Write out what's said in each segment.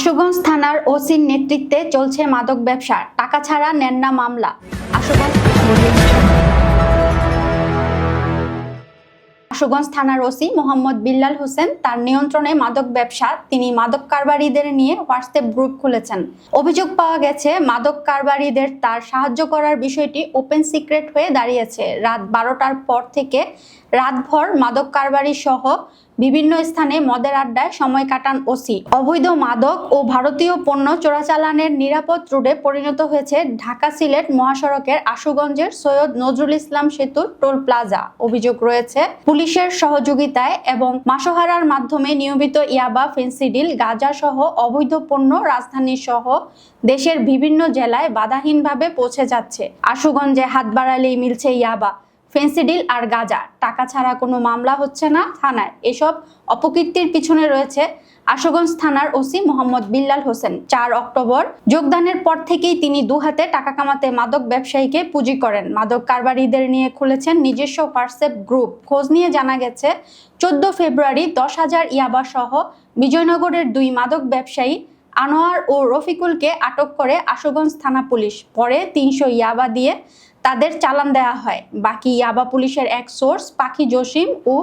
আশুগঞ্জ থানার ওসির নেতৃত্বে চলছে মাদক ব্যবসা। টাকা ছাড়া নেন না মামলা। আশুগঞ্জ আশুগঞ্জ থানার ওসি মোহাম্মদ বিল্লাল হোসেন তার নিয়ন্ত্রণে মাদক ব্যবসা। তিনি মাদক কারবারিদের নিয়ে হোয়াটসঅ্যাপ গ্রুপ খুলেছেন। অভিযোগ পাওয়া গেছে, মাদক কারবারিদের তার সাহায্য করার বিষয়টি ওপেন সিক্রেট হয়ে দাঁড়িয়েছে। রাত বারোটার পর থেকে রাতভর মাদক কারবারি সহ বিভিন্ন স্থানে মদের আড্ডায় সময় কাটান ওসি। অবৈধ মাদক ও ভারতীয় পণ্য চোরাচালানের নিরাপদ রুটে পরিণত হয়েছে ঢাকা সিলেট মহাসড়কের আশুগঞ্জের সৈয়দ নজরুল ইসলাম সেতুর টোল প্লাজা। অভিযোগ রয়েছে, পুলিশের সহযোগিতায় এবং মাসোহারার মাধ্যমে নিয়মিত ইয়াবা, ফেন্সিডিল গাঁজা সহ অবৈধ পণ্য রাজধানী সহ দেশের বিভিন্ন জেলায় বাধাহীনভাবে পৌঁছে যাচ্ছে। আশুগঞ্জে হাত বাড়ালেই মিলছে ইয়াবা। ফেন্সিডিল আর গাঁজা। টাকা ছাড়া কোনো মামলা হচ্ছে না থানায়। এসব অপকীর্তির পিছনে রয়েছে আশুগঞ্জ থানার ওসি মোহাম্মদ বিল্লাল হোসেন। চার অক্টোবর যোগদানের পর থেকেই তিনি দু হাতে টাকা কামাতে মাদক ব্যবসায়ীকে পুঁজি করেন। মাদক কারবারিদের নিয়ে খুলেছেন নিজস্ব হোয়াটসঅ্যাপ গ্রুপ। খোঁজ নিয়ে জানা গেছে, চোদ্দ ফেব্রুয়ারি দশ হাজার ইয়াবা সহ বিজয়নগরের দুই মাদক ব্যবসায়ী আনোয়ার ও রফিকুলকে আটক করে আশুগঞ্জ থানা পুলিশ। পরে তিনশো ইয়াবা দিয়ে তাদের চালান দেওয়া হয়। বাকি ইয়াবা পুলিশের এক সোর্স পাখি জসিম ও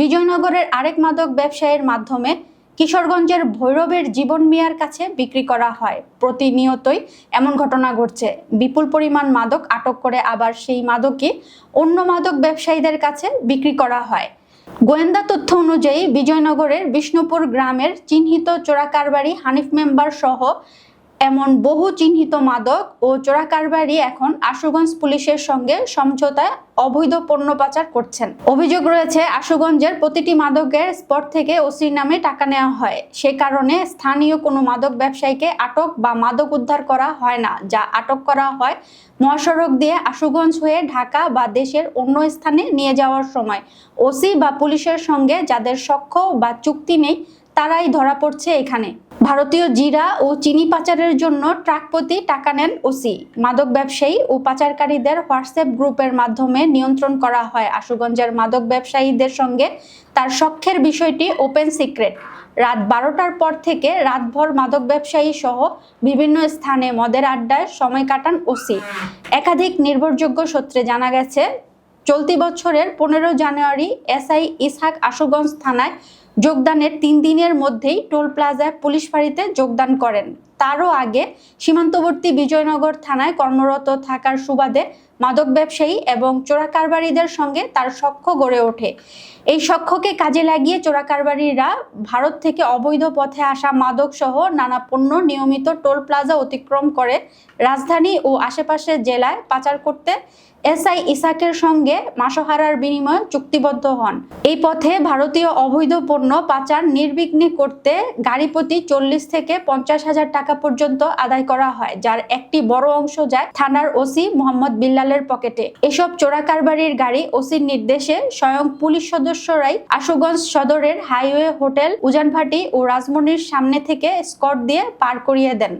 বিজয়নগরের আরেক মাদক ব্যবসায়ীর মাধ্যমে কিশোরগঞ্জের ভৈরবের জীবন মিয়ার কাছে বিক্রি করা হয়। প্রতিনিয়তই এমন ঘটনা ঘটছে। বিপুল পরিমাণ মাদক আটক করে আবার সেই মাদকই অন্য মাদক ব্যবসায়ীদের কাছে বিক্রি করা হয়। গোয়েন্দা তথ্য অনুযায়ী বিজয়নগরের বিষ্ণুপুর গ্রামের চিহ্নিত চোরাকারবারি হানিফ মেম্বার সহ এমন বহু চিহ্নিত মাদক ও চোরাকারবারি এখন আশুগঞ্জ পুলিশের সঙ্গে সমঝোতায় অবৈধ পণ্য পাচার করছেন। অভিযোগ রয়েছে, আশুগঞ্জের প্রতিটি মাদকের স্পট থেকে ওসির নামে টাকা নেওয়া হয়। সে কারণে স্থানীয় কোনো মাদক ব্যবসায়ীকে আটক বা মাদক উদ্ধার করা হয় না, যা আটক করা হয় মহাসড়ক দিয়ে আশুগঞ্জ হয়ে ঢাকা বা দেশের অন্য স্থানে নিয়ে যাওয়ার সময়। ওসি বা পুলিশের সঙ্গে যাদের সখ্য বা চুক্তি নেই, তারাই ধরা পড়ছে এখানে। ভারতীয় জিরা ও চিনি পাচারের জন্য ট্রাক প্রতি টাকা নেন ওসি। মাদক ব্যবসায়ী ও পাচারকারীদের হোয়াটসঅ্যাপ গ্রুপের মাধ্যমে নিয়ন্ত্রণ করা হয়। আশুগঞ্জের মাদক ব্যবসায়ীদের সঙ্গে তার সখ্যের বিষয়টি ওপেন সিক্রেট। রাত বারোটার পর থেকে রাতভর মাদক ব্যবসায়ী সহ বিভিন্ন স্থানে মদের আড্ডায় সময় কাটান ওসি। একাধিক নির্ভরযোগ্য সূত্রে জানা গেছে, চলতি বছরের পনেরো জানুয়ারি এসআই ইসহাক আশুগঞ্জ থানায় যোগদানের তিন দিনের মধ্যেই টোল প্লাজায় পুলিশ ফাঁড়িতে যোগদান করেন। তারও আগে সীমান্তবর্তী বিজয়নগর থানায় কর্মরত থাকার সুবাদে মাদক ব্যবসায়ী এবং চোরাকারবারিদের সঙ্গে তার সখ্য গড়ে ওঠে। এই সখ্যকে কাজে লাগিয়ে চোরাকারবারিরা ভারত থেকে অবৈধ পথে আসা মাদক সহ নানা পণ্য নিয়মিত টোল প্লাজা অতিক্রম করে রাজধানী ও আশেপাশের জেলায় পাচার করতে এসআই ইসাকের সঙ্গে মাসহারার বিনিময়ে চুক্তিবদ্ধ হন। এই পথে ভারতীয় অবৈধ পণ্য পাচার নির্বিঘ্নে করতে গাড়ি প্রতি চল্লিশ থেকে পঞ্চাশ হাজার টাকা পর্যন্ত আদায় করা হয়, যার একটি বড় অংশ যায় থানার ওসি মোহাম্মদ বিল্লালের পকেটে। এসব চোরাকারবারির গাড়ি ওসির নির্দেশে স্বয়ং পুলিশ সদস্যরাই আশুগঞ্জ সদরের হাইওয়ে হোটেল উজানভাটি ও রাজমনির সামনে থেকে স্কট দিয়ে পার করিয়ে দেন।